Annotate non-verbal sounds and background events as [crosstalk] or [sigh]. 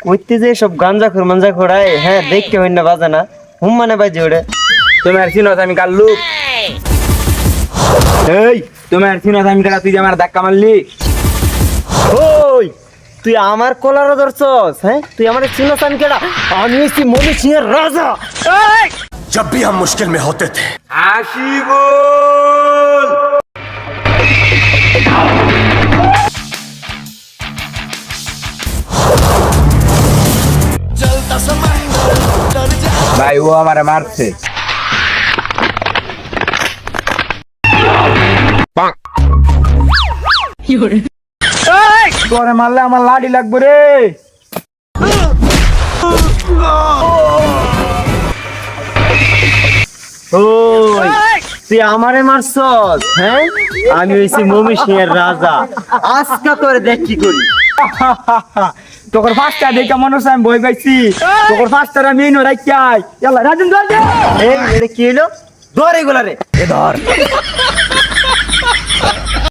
কইতে যে সব গাঞ্জা খোর মাঞ্জা খোড়ায় হ্যাঁ দেখতে হইন না বাজে না হুম মানে বাজে ওরে তোমার চিনত আমি কাল্লু এই তোমার চিনত আমি কারা তুই যে আমার ধাক্কা মারলি ওই তুই আমার কলার ধরছস হ্যাঁ তুই আমার চিনস আমি কেডা আমি হচ্ছি মনি সিংহের রাজা এই! जब भी हम मुश्किल में होते थे হাসিব ভাই ও আমারে মারছে। তোরে মারলে আমার লাডি লাগবে রে। ওই তুই আমারে মারছস হ্যাঁ? আমি হইছি মমি সিংহের রাজা। আজকে তোরে দেখ কি করি। [laughs] তোর ফাস্টটা দেখে মনে হচ্ছে আমি বই পাইছি। তোর ফাস্টার আমি নো রাখিয়াই এলা রাজন ধর দে। এ কি হলো ধর এগুলা রে ধর।